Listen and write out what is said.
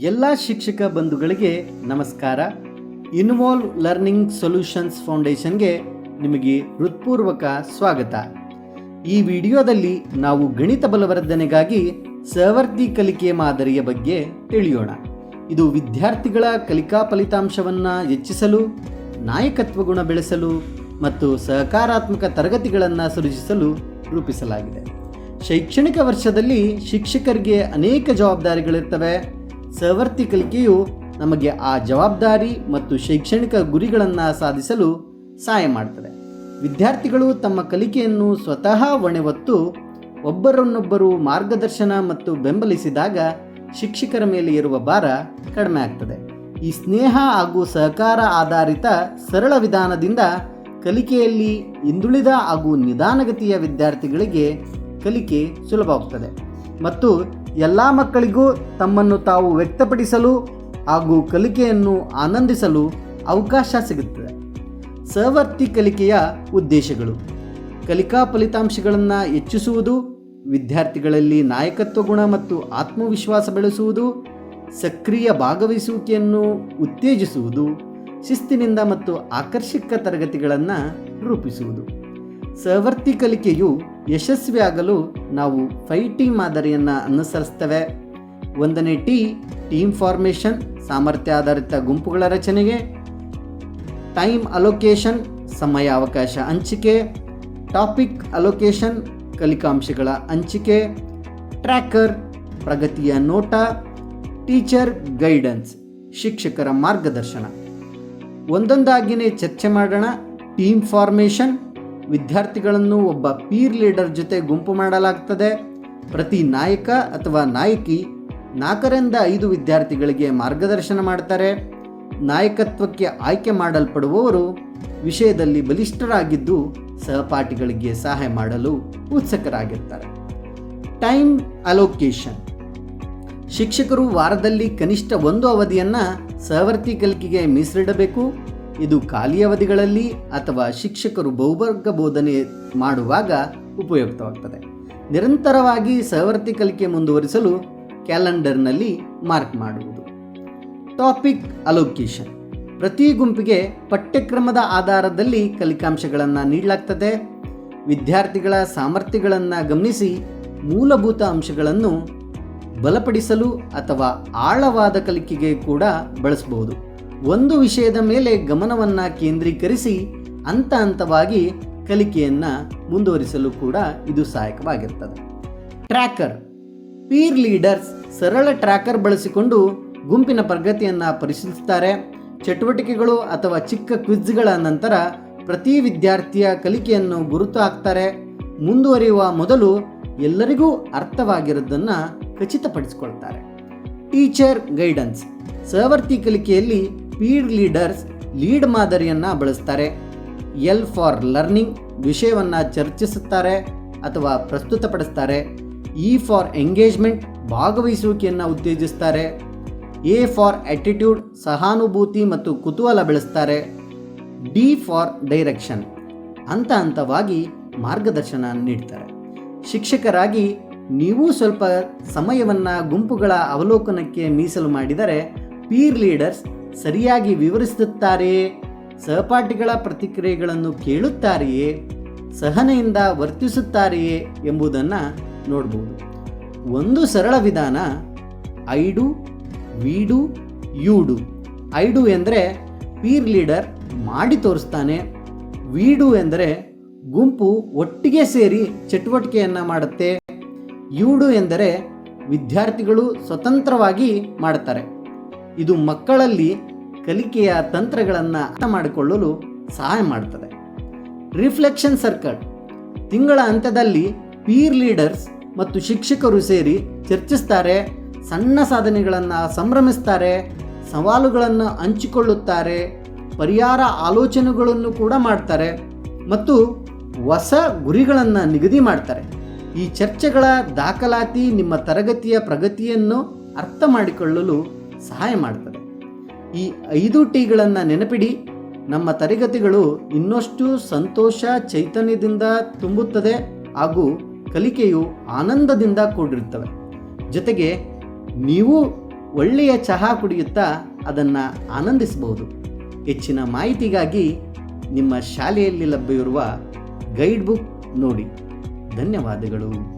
ಎಲ್ಲ ಶಿಕ್ಷಕ ಬಂಧುಗಳಿಗೆ ನಮಸ್ಕಾರ. ಇನ್ವಾಲ್ವ್ ಲರ್ನಿಂಗ್ ಸೊಲ್ಯೂಷನ್ಸ್ ಫೌಂಡೇಶನ್ಗೆ ನಿಮಗೆ ಹೃತ್ಪೂರ್ವಕ ಸ್ವಾಗತ. ಈ ವಿಡಿಯೋದಲ್ಲಿ ನಾವು ಗಣಿತ ಬಲವರ್ಧನೆಗಾಗಿ ಸರ್ವರ್ಧಿ ಕಲಿಕೆ ಮಾದರಿಯ ಬಗ್ಗೆ ತಿಳಿಯೋಣ. ಇದು ವಿದ್ಯಾರ್ಥಿಗಳ ಕಲಿಕಾ ಫಲಿತಾಂಶವನ್ನು ಹೆಚ್ಚಿಸಲು, ನಾಯಕತ್ವ ಗುಣ ಬೆಳೆಸಲು ಮತ್ತು ಸಹಕಾರಾತ್ಮಕ ತರಗತಿಗಳನ್ನು ಸೃಜಿಸಲು ರೂಪಿಸಲಾಗಿದೆ. ಶೈಕ್ಷಣಿಕ ವರ್ಷದಲ್ಲಿ ಶಿಕ್ಷಕರಿಗೆ ಅನೇಕ ಜವಾಬ್ದಾರಿಗಳಿರ್ತವೆ. ಸಹವರ್ತಿ ಕಲಿಕೆಯು ನಮಗೆ ಆ ಜವಾಬ್ದಾರಿ ಮತ್ತು ಶೈಕ್ಷಣಿಕ ಗುರಿಗಳನ್ನು ಸಾಧಿಸಲು ಸಹಾಯ ಮಾಡ್ತದೆ. ವಿದ್ಯಾರ್ಥಿಗಳು ತಮ್ಮ ಕಲಿಕೆಯನ್ನು ಸ್ವತಃ ಹೊಣೆ ಹೊತ್ತು ಒಬ್ಬರನ್ನೊಬ್ಬರು ಮಾರ್ಗದರ್ಶನ ಮತ್ತು ಬೆಂಬಲಿಸಿದಾಗ ಶಿಕ್ಷಕರ ಮೇಲೆ ಇರುವ ಭಾರ ಕಡಿಮೆ ಆಗ್ತದೆ. ಈ ಸ್ನೇಹ ಹಾಗೂ ಸಹಕಾರ ಆಧಾರಿತ ಸರಳ ವಿಧಾನದಿಂದ ಕಲಿಕೆಯಲ್ಲಿ ಹಿಂದುಳಿದ ಹಾಗೂ ನಿಧಾನಗತಿಯ ವಿದ್ಯಾರ್ಥಿಗಳಿಗೆ ಕಲಿಕೆ ಸುಲಭವಾಗ್ತದೆ. ಮತ್ತು ಎಲ್ಲ ಮಕ್ಕಳಿಗೂ ತಮ್ಮನ್ನು ತಾವು ವ್ಯಕ್ತಪಡಿಸಲು ಹಾಗೂ ಕಲಿಕೆಯನ್ನು ಆನಂದಿಸಲು ಅವಕಾಶ ಸಿಗುತ್ತದೆ. ಸಹವರ್ತಿ ಕಲಿಕೆಯ ಉದ್ದೇಶಗಳು. ಕಲಿಕಾ ಫಲಿತಾಂಶಗಳನ್ನು ಹೆಚ್ಚಿಸುವುದು, ವಿದ್ಯಾರ್ಥಿಗಳಲ್ಲಿ ನಾಯಕತ್ವ ಗುಣ ಮತ್ತು ಆತ್ಮವಿಶ್ವಾಸ ಬೆಳೆಸುವುದು, ಸಕ್ರಿಯ ಭಾಗವಹಿಸುವಿಕೆಯನ್ನು ಉತ್ತೇಜಿಸುವುದು, ಶಿಸ್ತಿನಿಂದ ಮತ್ತು ಆಕರ್ಷಕ ತರಗತಿಗಳನ್ನು ರೂಪಿಸುವುದು. ಸಹವರ್ತಿ ಕಲಿಕೆಯು ಯಶಸ್ವಿಯಾಗಲು ನಾವು ಫೈ ಟಿ ಮಾದರಿಯನ್ನು ಅನುಸರಿಸ್ತೇವೆ. ಒಂದನೇ ಟಿ ಟೀಮ್ ಫಾರ್ಮೇಷನ್ ಸಾಮರ್ಥ್ಯ ಆಧಾರಿತ ಗುಂಪುಗಳ ರಚನೆಗೆ ಟೈಮ್ ಅಲೋಕೇಶನ್ ಸಮಯ ಅವಕಾಶ ಹಂಚಿಕೆ ಟಾಪಿಕ್ ಅಲೋಕೇಶನ್ ಕಲಿಕಾಂಶಗಳ ಹಂಚಿಕೆ ಟ್ರ್ಯಾಕರ್ ಪ್ರಗತಿಯ ನೋಟ ಟೀಚರ್ ಗೈಡೆನ್ಸ್ ಶಿಕ್ಷಕರ ಮಾರ್ಗದರ್ಶನ. ಒಂದೊಂದಾಗಿನೇ ಚರ್ಚೆ ಮಾಡೋಣ. ಟೀಮ್ ಫಾರ್ಮೇಷನ್ ವಿದ್ಯಾರ್ಥಿಗಳನ್ನು ಒಬ್ಬ ಪೀರ್ ಲೀಡರ್ ಜೊತೆ ಗುಂಪು ಮಾಡಲಾಗ್ತದೆ. ಪ್ರತಿ ನಾಯಕ ಅಥವಾ ನಾಯಕಿ ನಾಲ್ಕರಿಂದ ಐದು ವಿದ್ಯಾರ್ಥಿಗಳಿಗೆ ಮಾರ್ಗದರ್ಶನ ಮಾಡ್ತಾರೆ. ನಾಯಕತ್ವಕ್ಕೆ ಆಯ್ಕೆ ಮಾಡಲ್ಪಡುವವರು ವಿಷಯದಲ್ಲಿ ಬಲಿಷ್ಠರಾಗಿದ್ದು ಸಹಪಾಠಿಗಳಿಗೆ ಸಹಾಯ ಮಾಡಲು ಉತ್ಸುಕರಾಗಿರ್ತಾರೆ. ಟೈಮ್ ಅಲೋಕೇಶನ್ ಶಿಕ್ಷಕರು ವಾರದಲ್ಲಿ ಕನಿಷ್ಠ ಒಂದು ಅವಧಿಯನ್ನು ಸಹವರ್ತಿ ಕಲಿಕೆಗೆ ಮೀಸಲಿಡಬೇಕು. ಇದು ಖಾಲಿ ಅವಧಿಗಳಲ್ಲಿ ಅಥವಾ ಶಿಕ್ಷಕರು ಬಹುವರ್ಗ ಬೋಧನೆ ಮಾಡುವಾಗ ಉಪಯುಕ್ತವಾಗ್ತದೆ. ನಿರಂತರವಾಗಿ ಸಹವರ್ತಿ ಕಲಿಕೆ ಮುಂದುವರಿಸಲು ಕ್ಯಾಲೆಂಡರ್ನಲ್ಲಿ ಮಾರ್ಕ್ ಮಾಡುವುದು. ಟಾಪಿಕ್ ಅಲೋಕೇಶನ್ ಪ್ರತಿ ಗುಂಪಿಗೆ ಪಠ್ಯಕ್ರಮದ ಆಧಾರದಲ್ಲಿ ಕಲಿಕಾಂಶಗಳನ್ನು ನೀಡಲಾಗ್ತದೆ. ವಿದ್ಯಾರ್ಥಿಗಳ ಸಾಮರ್ಥ್ಯಗಳನ್ನು ಗಮನಿಸಿ ಮೂಲಭೂತ ಅಂಶಗಳನ್ನು ಬಲಪಡಿಸಲು ಅಥವಾ ಆಳವಾದ ಕಲಿಕೆಗೆ ಕೂಡ ಬಳಸಬಹುದು. ಒಂದು ವಿಷಯದ ಮೇಲೆ ಗಮನವನ್ನು ಕೇಂದ್ರೀಕರಿಸಿ ಹಂತ ಹಂತವಾಗಿ ಕಲಿಕೆಯನ್ನು ಮುಂದುವರಿಸಲು ಕೂಡ ಇದು ಸಹಾಯಕವಾಗಿರ್ತದೆ. ಟ್ರ್ಯಾಕರ್ ಪೀರ್ ಲೀಡರ್ಸ್ ಸರಳ ಟ್ರ್ಯಾಕರ್ ಬಳಸಿಕೊಂಡು ಗುಂಪಿನ ಪ್ರಗತಿಯನ್ನು ಪರಿಶೀಲಿಸುತ್ತಾರೆ ಚಟುವಟಿಕೆಗಳು ಅಥವಾ ಚಿಕ್ಕ ಕ್ವಿಜ್ಗಳ ನಂತರ ಪ್ರತಿ ವಿದ್ಯಾರ್ಥಿಯ ಕಲಿಕೆಯನ್ನು ಗುರುತು ಹಾಕ್ತಾರೆ. ಮುಂದುವರಿಯುವ ಮೊದಲು ಎಲ್ಲರಿಗೂ ಅರ್ಥವಾಗಿರೋದನ್ನು ಖಚಿತಪಡಿಸಿಕೊಳ್ತಾರೆ. ಟೀಚರ್ ಗೈಡೆನ್ಸ್ ಸಹವರ್ತಿ ಕಲಿಕೆಯಲ್ಲಿ ಪೀರ್ ಲೀಡರ್ಸ್ ಲೀಡ್ ಮಾದರಿಯನ್ನು ಬಳಸ್ತಾರೆ. ಎಲ್ ಫಾರ್ ಲರ್ನಿಂಗ್ ವಿಷಯವನ್ನು ಚರ್ಚಿಸುತ್ತಾರೆ ಅಥವಾ ಪ್ರಸ್ತುತಪಡಿಸ್ತಾರೆ. ಇ ಫಾರ್ ಎಂಗೇಜ್ಮೆಂಟ್ ಭಾಗವಹಿಸುವಿಕೆಯನ್ನು ಉತ್ತೇಜಿಸ್ತಾರೆ. ಎ ಫಾರ್ ಆಟಿಟ್ಯೂಡ್ ಸಹಾನುಭೂತಿ ಮತ್ತು ಕುತೂಹಲ ಬೆಳೆಸ್ತಾರೆ. ಡಿ ಫಾರ್ ಡೈರೆಕ್ಷನ್ ಹಂತ ಹಂತವಾಗಿ ಮಾರ್ಗದರ್ಶನ ನೀಡ್ತಾರೆ. ಶಿಕ್ಷಕರಾಗಿ ನೀವು ಸ್ವಲ್ಪ ಸಮಯವನ್ನು ಗುಂಪುಗಳ ಅವಲೋಕನಕ್ಕೆ ಮೀಸಲು ಮಾಡಿದರೆ ಪೀರ್ ಲೀಡರ್ಸ್ ಸರಿಯಾಗಿ ವಿವರಿಸುತ್ತಾರೆಯೇ ಸಹಪಾಠಿಗಳ ಪ್ರತಿಕ್ರಿಯೆಗಳನ್ನು ಕೇಳುತ್ತಾರೆಯೇ, ಸಹನೆಯಿಂದ ವರ್ತಿಸುತ್ತಾರೆಯೇ ಎಂಬುದನ್ನು ನೋಡ್ಬೋದು. ಒಂದು ಸರಳ ವಿಧಾನ, I do, we do, you do. I do ಎಂದರೆ ಪೀರ್ ಲೀಡರ್ ಮಾಡಿ ತೋರಿಸ್ತಾನೆ, ವೀಡು ಎಂದರೆ ಗುಂಪು ಒಟ್ಟಿಗೆ ಸೇರಿ ಚಟುವಟಿಕೆಯನ್ನು ಮಾಡುತ್ತೆ, ಯೂಡು ಎಂದರೆ ವಿದ್ಯಾರ್ಥಿಗಳು ಸ್ವತಂತ್ರವಾಗಿ ಮಾಡುತ್ತಾರೆ. ಇದು ಮಕ್ಕಳಲ್ಲಿ ಕಲಿಕೆಯ ತಂತ್ರಗಳನ್ನು ಅರ್ಥ ಮಾಡಿಕೊಳ್ಳಲು ಸಹಾಯ ಮಾಡ್ತದೆ. ರಿಫ್ಲೆಕ್ಷನ್ ಸರ್ಕಲ್ ತಿಂಗಳ ಅಂತ್ಯದಲ್ಲಿ ಪೀರ್ ಲೀಡರ್ಸ್ ಮತ್ತು ಶಿಕ್ಷಕರು ಸೇರಿ ಚರ್ಚಿಸ್ತಾರೆ, ಸಣ್ಣ ಸಾಧನೆಗಳನ್ನು ಸಂಭ್ರಮಿಸ್ತಾರೆ, ಸವಾಲುಗಳನ್ನು ಹಂಚಿಕೊಳ್ಳುತ್ತಾರೆ, ಪರಿಹಾರ ಆಲೋಚನೆಗಳನ್ನು ಕೂಡ ಮಾಡ್ತಾರೆ ಮತ್ತು ಹೊಸ ಗುರಿಗಳನ್ನು ನಿಗದಿ ಮಾಡ್ತಾರೆ. ಈ ಚರ್ಚೆಗಳ ದಾಖಲಾತಿ ನಿಮ್ಮ ತರಗತಿಯ ಪ್ರಗತಿಯನ್ನು ಅರ್ಥ ಮಾಡಿಕೊಳ್ಳಲು ಸಹಾಯ ಮಾಡ್ತದೆ. ಈ ಐದು ಟಿಗಳನ್ನು ನೆನಪಿಡಿ. ನಮ್ಮ ತರಗತಿಗಳು ಇನ್ನಷ್ಟು ಸಂತೋಷ ಚೈತನ್ಯದಿಂದ ತುಂಬುತ್ತದೆ ಹಾಗೂ ಕಲಿಕೆಯು ಆನಂದದಿಂದ ಕೂಡಿರುತ್ತವೆ. ಜೊತೆಗೆ ನೀವು ಒಳ್ಳೆಯ ಚಹಾ ಕುಡಿಯುತ್ತಾ ಅದನ್ನು ಆನಂದಿಸಬಹುದು. ಹೆಚ್ಚಿನ ಮಾಹಿತಿಗಾಗಿ ನಿಮ್ಮ ಶಾಲೆಯಲ್ಲಿ ಲಭ್ಯವಿರುವ ಗೈಡ್ ಬುಕ್ ನೋಡಿ. ಧನ್ಯವಾದಗಳು.